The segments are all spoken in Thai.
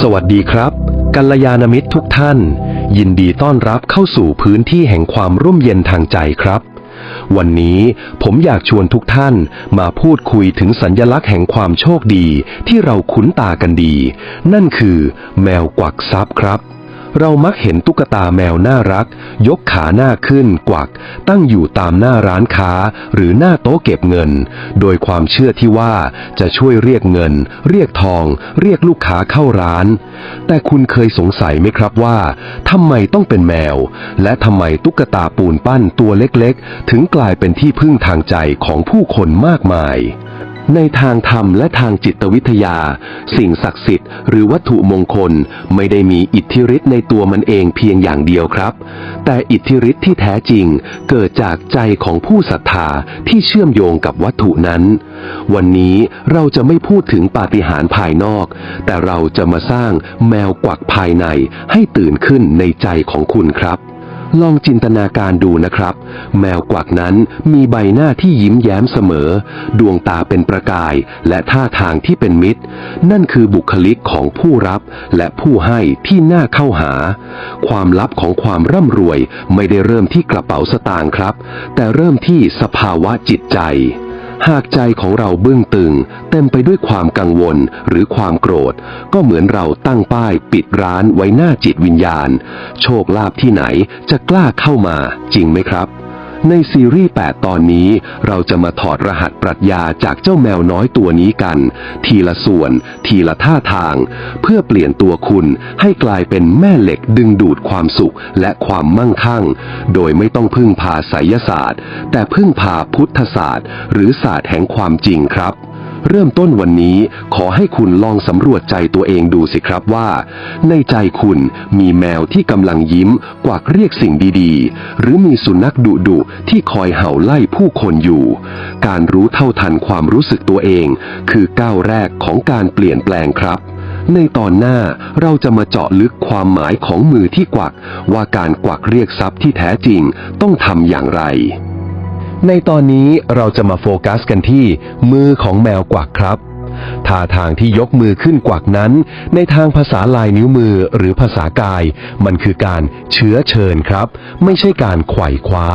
สวัสดีครับกัลยาณมิตรทุกท่าน ยินดีต้อนรับเข้าสู่พื้นที่แห่งความร่มเย็นทางใจครับ วันนี้ผมอยากชวนทุกท่านมาพูดคุยถึงสัญญลักษณ์แห่งความโชคดีที่เราคุ้นตากันดี นั่นคือ แมวกวักทรัพย์ครับ เรามักเห็นตุ๊กตาแมวน่ารัก ยกขาหน้าขึ้นกวัก ตั้งอยู่ตามหน้าร้านค้า หรือหน้าโต๊ะเก็บเงิน โดยความเชื่อที่ว่าจะช่วยเรียกเงิน เรียกทอง เรียกลูกค้าเข้าร้าน แต่คุณเคยสงสัยไหมครับว่าทำไมต้องเป็นแมว และทำไมตุ๊กตาปูนปั้นตัวเล็กๆ ถึงกลายเป็นที่พึ่งทางใจของผู้คนมากมาย ในทางธรรมและทางจิตวิทยา สิ่งศักดิ์สิทธิ์หรือวัตถุมงคลไม่ได้มีอิทธิฤทธิ์ในตัวมันเองเพียงอย่างเดียวครับ แต่อิทธิฤทธิ์ที่แท้จริงเกิดจากใจของผู้ศรัทธาที่เชื่อมโยงกับวัตถุนั้น วันนี้เราจะไม่พูดถึงปาฏิหาริย์ภายนอก แต่เราจะมาสร้างแมวกวักภายในให้ตื่นขึ้นในใจของคุณครับ ลองจินตนาการดูนะครับ แมวกวักนั้นมีใบหน้าที่ยิ้มแย้มเสมอ ดวงตาเป็นประกายและท่าทางที่เป็นมิตร นั่นคือบุคลิกของผู้รับและผู้ให้ที่น่าเข้าหา ความลับของความร่ำรวยไม่ได้เริ่มที่กระเป๋าสตางค์ครับ แต่เริ่มที่สภาวะจิตใจ หากใจของเราบึ้งตึง เต็มไปด้วยความกังวลหรือความโกรธ ก็เหมือนเราตั้งป้ายปิดร้านไว้หน้าจิตวิญญาณ โชคลาภที่ไหนจะกล้าเข้ามาจริงไหมครับ ในซีรีส์ 8 ตอนนี้เราจะมาถอดรหัสปรัชญาจากเจ้าแมวน้อยตัวนี้กัน ทีละส่วน ทีละท่าทาง เพื่อเปลี่ยนตัวคุณให้กลายเป็นแม่เหล็กดึงดูดความสุขและความมั่งคั่ง โดยไม่ต้องพึ่งพาไสยศาสตร์ แต่พึ่งพาพุทธศาสตร์ หรือศาสตร์แห่งความจริงครับ เริ่มต้นวันนี้ขอให้คุณลองสำรวจใจตัวเองดูสิครับว่า ในใจคุณมีแมวที่กำลังยิ้มกวักเรียกสิ่งดีๆ หรือมีสุนัขดุดุๆที่คอยเห่าไล่ผู้คนอยู่ การรู้เท่าทันความรู้สึกตัวเอง คือก้าวแรกของการเปลี่ยนแปลงครับในตอนหน้าเราจะมาเจาะลึกความหมายของมือที่กวัก ว่าการกวักเรียกทรัพย์ที่แท้จริงต้องทำอย่างไร ในตอนนี้เราจะมาโฟกัสกันที่ มือของแมวกวักครับ ท่าทางที่ยกมือขึ้นกวักนั้น ในทางภาษาลายนิ้วมือหรือภาษากาย มันคือการเชื้อเชิญครับ ไม่ใช่การไขว่คว้า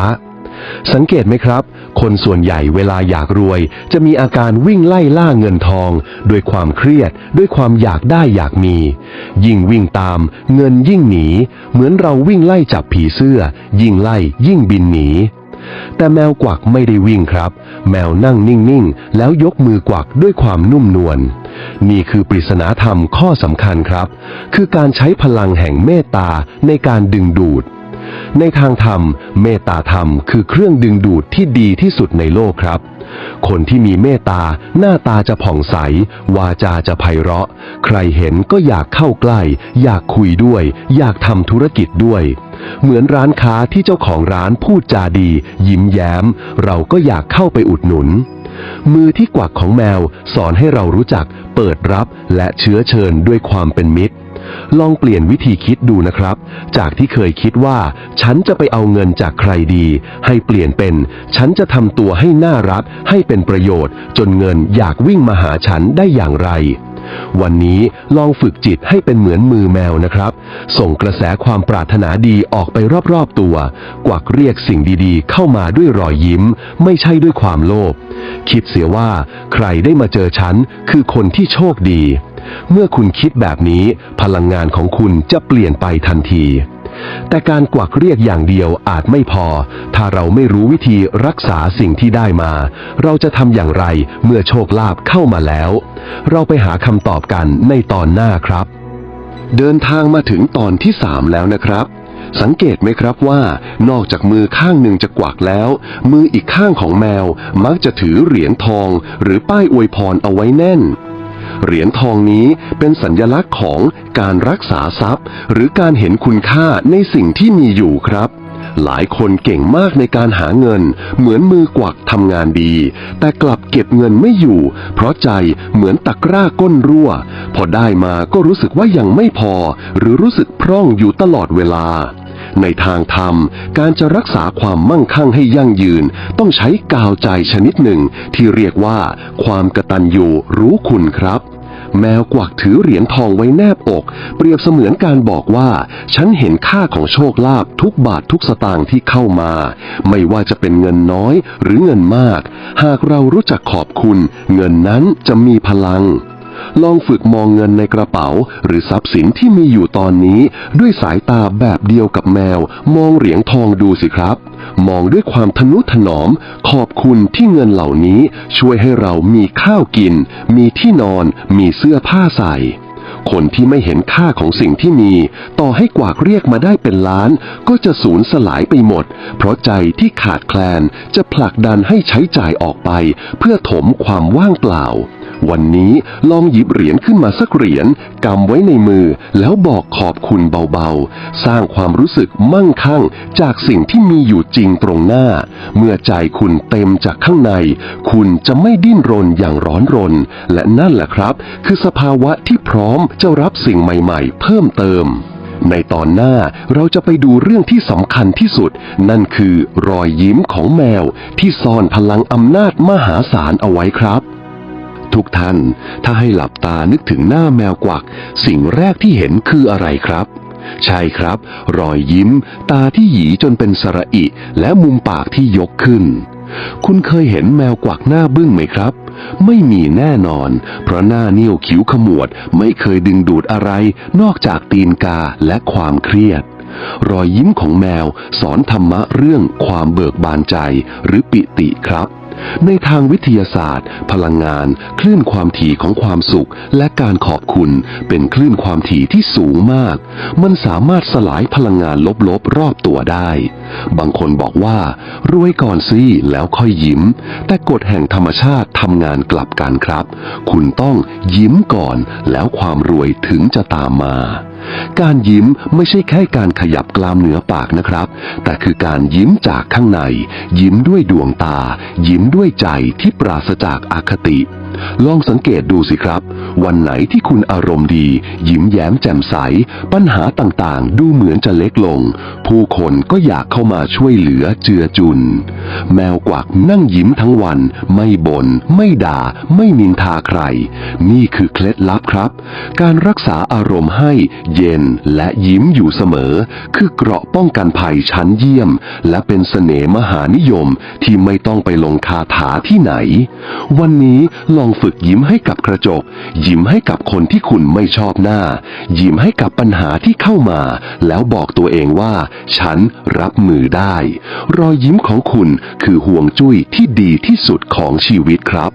สังเกตไหมครับ คนส่วนใหญ่เวลาอยากรวย จะมีอาการวิ่งไล่ล่าเงินทอง ด้วยความเครียด ด้วยความอยากได้อยากมี ยิ่งวิ่งตาม เงินยิ่งหนี เหมือนเราวิ่งไล่จับผีเสื้อ ยิ่งไล่ยิ่งบินหนี แต่แมวกวักไม่ได้วิ่งครับ แมวนั่งนิ่งๆ แล้วยกมือกวักด้วยความนุ่มนวล นี่คือปริศนาธรรมข้อสำคัญครับ คือการใช้พลังแห่งเมตตาในการดึงดูด ในทางธรรม เมตตาธรรมคือเครื่องดึงดูดที่ดีที่สุดในโลกครับ คนที่มีเมตตาหน้าตาจะผ่องใส วาจาจะไพเราะ ใครเห็นก็อยากเข้าใกล้ อยากคุยด้วย อยากทำธุรกิจด้วย เหมือนร้านค้าที่เจ้าของร้านพูดจาดี ยิ้มแย้ม เราก็อยากเข้าไปอุดหนุน มือที่กวักของแมวสอนให้เรารู้จัก เปิดรับและเชื้อเชิญด้วยความเป็นมิตร ลองเปลี่ยนวิธีคิดดูนะครับ จากที่เคยคิดว่าฉันจะไปเอาเงินจากใครดี ให้เปลี่ยนเป็น ฉันจะทำตัวให้น่ารัก ให้เป็นประโยชน์ จนเงินอยากวิ่งมาหาฉันได้อย่างไร วันนี้ลองฝึกจิตให้เป็นเหมือนมือแมวนะครับ ส่งกระแสความปรารถนาดีออกไปรอบๆตัว กวักเรียกสิ่งดีๆ เข้ามาด้วยรอยยิ้ม ไม่ใช่ด้วยความโลภคิดเสียว่า ใครได้มาเจอฉันคือคนที่โชคดี เมื่อคุณคิดแบบนี้ พลังงานของคุณจะเปลี่ยนไปทันที แต่การกวักเรียกอย่างเดียวอาจไม่พอ ถ้าเราไม่รู้วิธีรักษาสิ่งที่ได้มา เราจะทำอย่างไรเมื่อโชคลาภเข้ามาแล้ว เราไปหาคำตอบกันในตอนหน้าครับ เดินทางมาถึงตอนที่สามแล้วนะครับสังเกตไหมครับว่านอกจากมือข้างหนึ่งจะกวักแล้ว มืออีกข้างของแมวมักจะถือเหรียญทอง หรือป้ายอวยพรเอาไว้แน่น เหรียญทองนี้เป็นสัญญลักษณ์ของการรักษาทรัพย์ หรือการเห็นคุณค่าในสิ่งที่มีอยู่ครับ หลายคนเก่งมากในการหาเงิน เหมือนมือกวักทำงานดี แต่กลับเก็บเงินไม่อยู่ เพราะใจเหมือนตะกร้าก้นรั่ว พอได้มาก็รู้สึกว่ายังไม่พอ หรือรู้สึกพร่องอยู่ตลอดเวลา ในทางธรรม การจะรักษาความมั่งคั่งให้ยั่งยืน ต้องใช้กาวใจชนิดหนึ่ง ที่เรียกว่าความกตัญญูรู้คุณครับ แมวกวักถือเหรียญทองไว้แนบอก เปรียบเสมือนการบอกว่า ฉันเห็นค่าของโชคลาภทุกบาททุกสตางค์ที่เข้ามา ไม่ว่าจะเป็นเงินน้อยหรือเงินมาก หากเรารู้จักขอบคุณ เงินนั้นจะมีพลัง ลองฝึกมองเงินในกระเป๋า หรือทรัพย์สินที่มีอยู่ตอนนี้ ด้วยสายตาแบบเดียวกับแมว มองเหรียญทองดูสิครับ มองด้วยความทนุถนอม ขอบคุณที่เงินเหล่านี้ ช่วยให้เรามีข้าวกิน มีที่นอน มีเสื้อผ้าใส่คนที่ไม่เห็นค่าของสิ่งที่มี ต่อให้กวากเรียกมาได้เป็นล้าน ก็จะสูญสลายไปหมด เพราะใจที่ขาดแคลนจะผลักดันให้ใช้จ่ายออกไป เพื่อถมความว่างเปล่า วันนี้ลองหยิบเหรียญขึ้นมาสักเหรียญกำไว้ในมือ แล้วบอกขอบคุณเบาๆ สร้างความรู้สึกมั่งคั่ง จากสิ่งที่มีอยู่จริงตรงหน้า เมื่อใจคุณเต็มจากข้างใน คุณจะไม่ดิ้นรนอย่างร้อนรน และนั่นแหละครับ คือสภาวะที่พร้อมจะรับสิ่งใหม่ๆ เพิ่มเติมในตอนหน้าเราจะไปดูเรื่องที่สำคัญที่สุด นั่นคือรอยยิ้มของแมวที่ซ่อนพลังอำนาจมหาศาลเอาไว้ครับ ทุกท่าน ถ้าให้หลับตานึกถึงหน้าแมวกวัก สิ่งแรกที่เห็นคืออะไรครับ ใช่ครับ รอยยิ้ม ตาที่หยีจนเป็นสระอิ และมุมปากที่ยกขึ้น คุณเคยเห็นแมวกวักหน้าบึ้งไหมครับ ไม่มีแน่นอน เพราะหน้าเนิ้วคิ้วขมวด ไม่เคยดึงดูดอะไร นอกจากตีนกาและความเครียดรอยยิ้มของแมวสอนธรรมะเรื่องความเบิกบานใจหรือปิติครับ ในทางวิทยาศาสตร์ พลังงาน คลื่นความถี่ของความสุข และการขอบคุณ เป็นคลื่นความถี่ที่สูงมาก มันสามารถสลายพลังงานลบๆ รอบตัวได้ บางคนบอกว่า รวยก่อนสิแล้วค่อยยิ้ม แต่กฎแห่งธรรมชาติทำงานกลับกันครับ คุณต้องยิ้มก่อน แล้วความรวยถึงจะตามมา การยิ้มไม่ใช่แค่การขยับกลามเหนือปากนะครับ แต่คือการยิ้มจากข้างใน ยิ้มด้วยดวงตา ยิ้มด้วยใจที่ปราศจากอาคติ ลองสังเกตดูสิครับ วันไหนที่คุณอารมณ์ดี ยิ้มแย้มแจ่มใส ปัญหาต่างๆ ดูเหมือนจะเล็กลง ผู้คนก็อยากเข้ามาช่วยเหลือเจือจุน แมวกวักนั่งยิ้มทั้งวัน ไม่บน่นไม่ด่า ไม่นินทาใคร นี่คือเคล็ดลับครับ การรักษาอารมณ์ให้เย็นและยิ้มอยู่เสมอ คือเกราะป้องกันภัยชั้นเยี่ยม และเป็นเสน่ห์มหานิยมที่ไม่ต้องไปลงคาถาที่ไหน วันนี้ลององฝึกยิ้มให้กับกระจก ยิ้มให้กับคนที่คุณไม่ชอบหน้า ยิ้มให้กับปัญหาที่เข้ามา แล้วบอกตัวเองว่า ฉันรับมือได้ รอยยิ้มของคุณคือห่วงจุ้ยที่ดีที่สุดของชีวิตครับ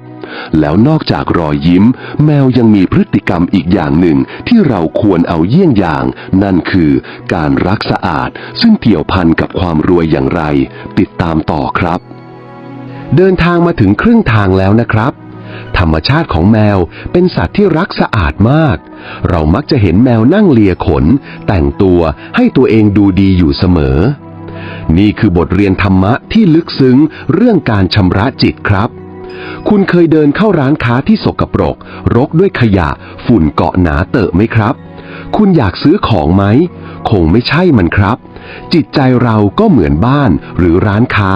แล้วนอกจากรอยยิ้ม แมวยังมีพฤติกรรมอีกอย่างหนึ่งที่เราควรเอาเยี่ยงอย่าง นั่นคือการรักสะอาด ซึ่งเกี่ยวพันกับความรวยอย่างไร ติดตามต่อครับ เดินทางมาถึงครึ่งทางแล้วนะครับ ธรรมชาติของแมวเป็นสัตว์ที่รักสะอาดมาก เรามักจะเห็นแมวนั่งเลียขน แต่งตัวให้ตัวเองดูดีอยู่เสมอ นี่คือบทเรียนธรรมะที่ลึกซึ้งเรื่องการชำระจิตครับ คุณเคยเดินเข้าร้านค้าที่สกปรก รกด้วยขยะฝุ่นเกาะหนาเตอะไหมครับ คุณอยากซื้อของไหม คงไม่ใช่มันครับ จิตใจเราก็เหมือนบ้านหรือร้านค้า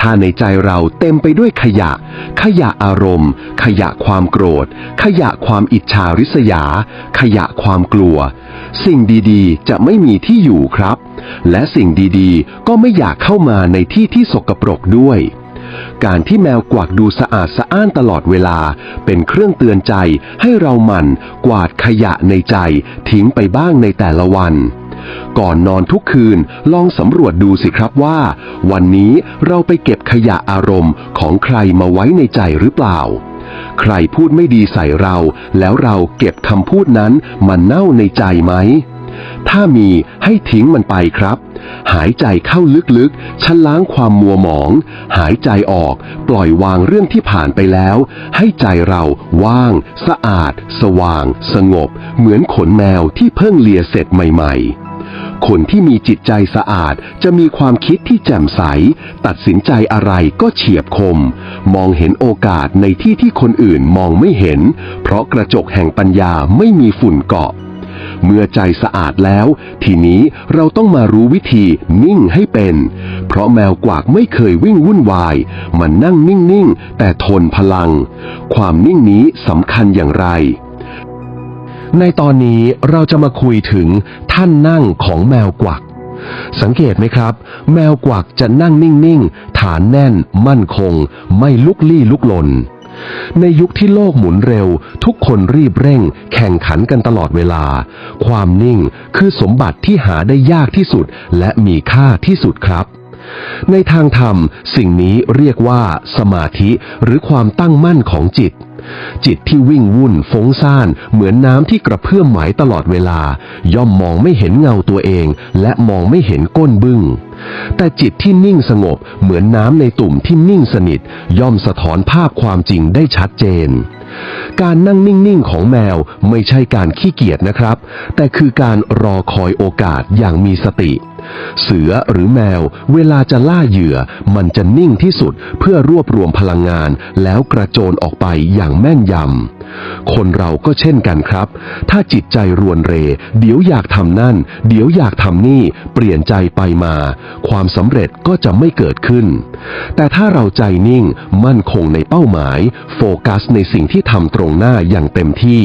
ถ้าในใจเราเต็มไปด้วยขยะ ขยะอารมณ์ ขยะความโกรธ ขยะความอิจฉาริษยา ขยะความกลัว สิ่งดีๆ จะไม่มีที่อยู่ครับ และสิ่งดีๆ ก็ไม่อยากเข้ามาในที่ที่สกปรกด้วยการที่แมวกวักดูสะอาดสะอ้านตลอดเวลา เป็นเครื่องเตือนใจให้เราหมั่น กวาดขยะในใจ ทิ้งไปบ้างในแต่ละวัน ก่อนนอนทุกคืนลองสำรวจดูสิครับว่า วันนี้เราไปเก็บขยะอารมณ์ของใครมาไว้ในใจหรือเปล่า ใครพูดไม่ดีใส่เรา แล้วเราเก็บคำพูดนั้นมาเน่าในใจไหม ถ้ามีให้ทิ้งมันไปครับ หายใจเข้าลึกๆชันล้างความมัวหมอง หายใจออกปล่อยวางเรื่องที่ผ่านไปแล้ว ให้ใจเราว่าง สะอาด สว่าง สงบ เหมือนขนแมวที่เพิ่งเลียเสร็จใหม่ ๆ คนที่มีจิตใจสะอาดจะมีความคิดที่แจ่มใส ตัดสินใจอะไรก็เฉียบคม มองเห็นโอกาสในที่ที่คนอื่นมองไม่เห็น เพราะกระจกแห่งปัญญาไม่มีฝุ่นเกาะ เมื่อใจสะอาดแล้ว ทีนี้เราต้องมารู้วิธีนิ่งให้เป็น เพราะแมวกวากไม่เคยวิ่งวุ่นวาย มันนั่งนิ่งๆ แต่ทนพลัง ความนิ่งนี้สำคัญอย่างไร ในตอนนี้เราจะมาคุยถึงท่านนั่งของแมวกวัก สังเกตไหมครับ แมวกวักจะนั่งนิ่งๆ ฐานแน่น มั่นคง ไม่ลุกลี้ลุกลน ในยุคที่โลกหมุนเร็ว ทุกคนรีบเร่ง แข่งขันกันตลอดเวลา ความนิ่งคือสมบัติที่หาได้ยากที่สุด และมีค่าที่สุดครับในทางธรรม สิ่งนี้เรียกว่า สมาธิหรือความตั้งมั่นของจิต จิตที่วิ่งวุ่นฟุ้งซ่านเหมือนน้ำที่กระเพื่อมไหมตลอดเวลา ย่อมมองไม่เห็นเงาตัวเอง และมองไม่เห็นก้นบึ้ง แต่จิตที่นิ่งสงบเหมือนน้ำในตุ่มที่นิ่งสนิท ย่อมสะท้อนภาพความจริงได้ชัดเจน การนั่งนิ่ง ๆ ของแมวไม่ใช่การขี้เกียจนะครับ แต่คือการรอคอยโอกาสอย่างมีสติ เสือหรือแมวเวลาจะล่าเหยื่อ มันจะนิ่งที่สุดเพื่อรวบรวมพลังงานแล้วกระโจนออกไปอย่างแม่นยำ คนเราก็เช่นกันครับ ถ้าจิตใจรวนเร เดี๋ยวอยากทำนั่น เดี๋ยวอยากทำนี่ เปลี่ยนใจไปมา ความสำเร็จก็จะไม่เกิดขึ้น แต่ถ้าเราใจนิ่ง มั่นคงในเป้าหมาย โฟกัสในสิ่งที่ทำตรงหน้าอย่างเต็มที่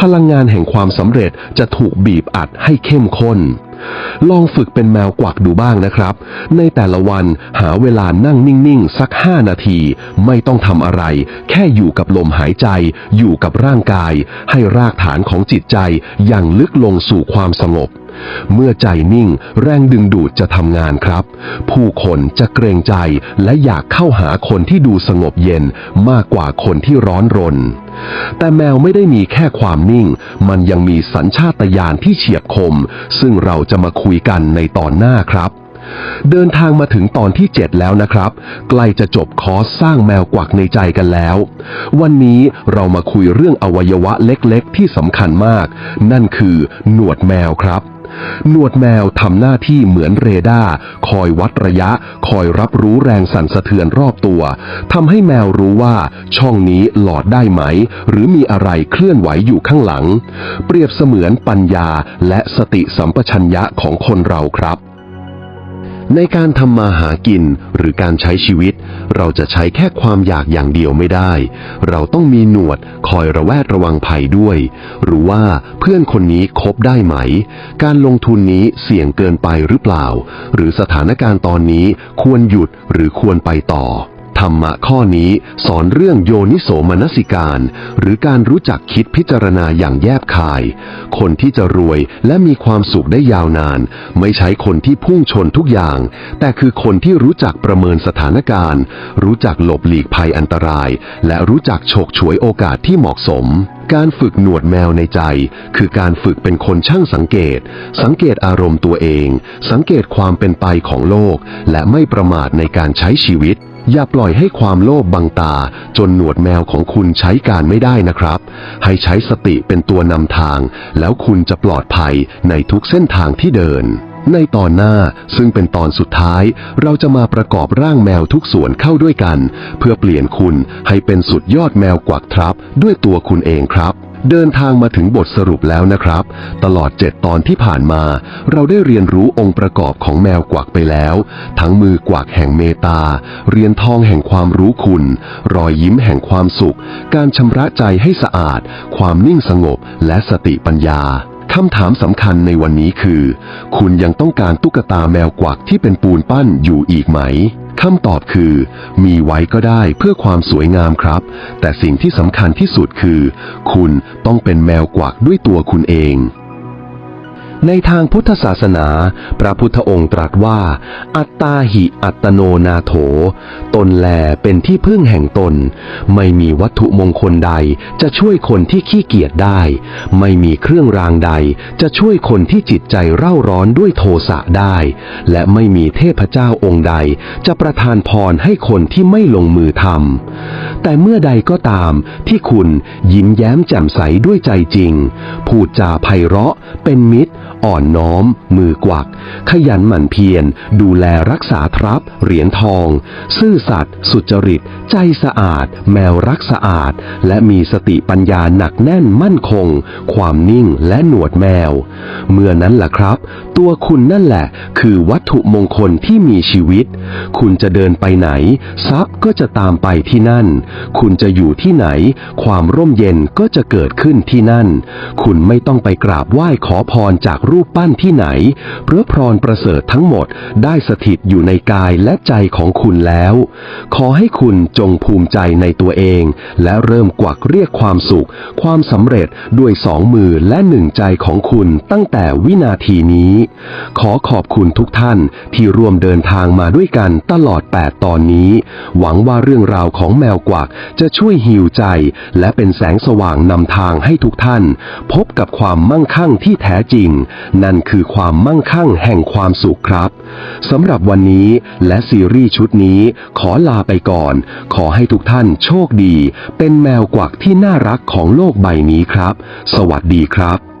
พลังงานแห่งความสำเร็จจะถูกบีบอัดให้เข้มข้นลองฝึกเป็นแมวกวักดูบ้างนะครับ ในแต่ละวันหาเวลานั่งนิ่งๆ สัก 5 นาที ไม่ต้องทำอะไร แค่อยู่กับลมหายใจ อยู่กับร่างกาย ให้รากฐานของจิตใจอย่างลึกลงสู่ความสงบ เมื่อใจนิ่งแรงดึงดูดจะทำงานครับ ผู้คนจะเกรงใจและอยากเข้าหาคนที่ดูสงบเย็นมากกว่าคนที่ร้อนรน แต่แมวไม่ได้มีแค่ความนิ่ง มันยังมีสัญชาตญาณที่เฉียบคม ซึ่งเราจะมาคุยกันในตอนหน้าครับเดินทางมาถึงตอนที่ 7 แล้วนะครับ ใกล้จะจบคอร์สสร้างแมวกวักในใจกันแล้ว วันนี้เรามาคุยเรื่องอวัยวะเล็กๆ ที่สำคัญมาก นั่นคือหนวดแมวครับ หนวดแมวทำหน้าที่เหมือนเรดาร์คอยวัดระยะ คอยรับรู้แรงสั่นสะเทือนรอบตัวทำให้แมวรู้ว่าช่องนี้หลอดได้ไหม หรือมีอะไรเคลื่อนไหวอยู่ข้างหลัง เปรียบเสมือนปัญญาและสติสัมปชัญญะของคนเราครับ ในการทำมาหากินหรือการใช้ชีวิต เราจะใช้แค่ความอยากอย่างเดียวไม่ได้ เราต้องมีหนวดคอยระแวดระวังภัยด้วย หรือว่าเพื่อนคนนี้คบได้ไหม การลงทุนนี้เสี่ยงเกินไปหรือเปล่า หรือสถานการณ์ตอนนี้ควรหยุดหรือควรไปต่อ ธรรมะข้อนี้สอนเรื่องโยนิโสมนสิการ หรือการรู้จักคิดพิจารณาอย่างแยบคาย คนที่จะรวยและมีความสุขได้ยาวนาน ไม่ใช่คนที่พุ่งชนทุกอย่าง แต่คือคนที่รู้จักประเมินสถานการณ์ รู้จักหลบหลีกภัยอันตราย และรู้จักฉกฉวยโอกาสที่เหมาะสมการฝึกหนวดแมวในใจ คือการฝึกเป็นคนช่างสังเกต สังเกตอารมณ์ตัวเอง สังเกตความเป็นไปของโลก และไม่ประมาทในการใช้ชีวิต อย่าปล่อยให้ความโลภบังตา จนหนวดแมวของคุณใช้การไม่ได้นะครับ ให้ใช้สติเป็นตัวนำทาง แล้วคุณจะปลอดภัยในทุกเส้นทางที่เดิน ในตอนหน้าซึ่งเป็นตอนสุดท้าย เราจะมาประกอบร่างแมวทุกส่วนเข้าด้วยกัน เพื่อเปลี่ยนคุณให้เป็นสุดยอดแมวกวักทรัพย์ด้วยตัวคุณเองครับเดินทางมาถึงบทสรุปแล้วนะครับ ตลอด 7 ตอนที่ผ่านมา เราได้เรียนรู้องค์ประกอบของแมวกวักไปแล้ว ทั้งมือกวักแห่งเมตตาเรียนทองแห่งความรู้คุณ รอยยิ้มแห่งความสุข การชำระใจให้สะอาด ความนิ่งสงบและสติปัญญา คำถามสำคัญในวันนี้คือ คุณยังต้องการตุ๊กตาแมวกวักที่เป็นปูนปั้นอยู่อีกไหมคำตอบคือ มีไว้ก็ได้เพื่อความสวยงามครับ แต่สิ่งที่สำคัญที่สุดคือ คุณต้องเป็นแมวกวักด้วยตัวคุณเอง ในทางพุทธศาสนา พระพุทธองค์ตรัสว่า อัตตาหิอัตโนนาโถ ตนแลเป็นที่พึ่งแห่งตน ไม่มีวัตถุมงคลใดจะช่วยคนที่ขี้เกียจได้ ไม่มีเครื่องรางใดจะช่วยคนที่จิตใจเร่าร้อนด้วยโทสะได้ และไม่มีเทพเจ้าองค์ใด จะประทานพรให้คนที่ไม่ลงมือทำแต่เมื่อใดก็ตามที่คุณยิ้มแย้มแจ่มใสด้วยใจจริง พูดจาไพเราะเป็นมิตร อ่อนน้อม มือกวัก ขยันหมั่นเพียร ดูแลรักษาทรัพย์ เหรียญทอง ซื่อสัตย์สุจริต ใจสะอาด แมวรักสะอาด และมีสติปัญญาหนักแน่นมั่นคง ความนิ่งและหนวดแมว เมื่อนั้นล่ะครับ ตัวคุณนั่นแหละ คือวัตถุมงคลที่มีชีวิต คุณจะเดินไปไหน ทรัพย์ก็จะตามไปที่นั่น คุณจะอยู่ที่ไหน ความร่มเย็นก็จะเกิดขึ้นที่นั่น คุณไม่ต้องไปกราบไหว้ขอพรจากรูปปั้นที่ไหนเพระพรประเสริฐทั้งหมดได้สถิตอยู่ในกายและใจของคุณแล้ว ขอให้คุณจงภูมิใจในตัวเอง และเริ่มกวักเรียกความสุข ความสำเร็จด้วยสองมือและหนึ่งใจของคุณตั้งแต่วินาทีนี้ ขอขอบคุณทุกท่านที่ร่วมเดินทางมาด้วยกันตลอด 8 ตอนนี้ หวังว่าเรื่องราวของแมวกวักจะช่วยฮิวใจ และเป็นแสงสว่างนำทางให้ทุกท่าน พบกับความมั่งคั่งที่แท้จริงนั่นคือความมั่งคั่งแห่งความสุขครับสำหรับวันนี้และซีรีส์ชุดนี้ขอลาไปก่อน ขอให้ทุกท่านโชคดี เป็นแมวกวักที่น่ารักของโลกใบนี้ครับ สวัสดีครับ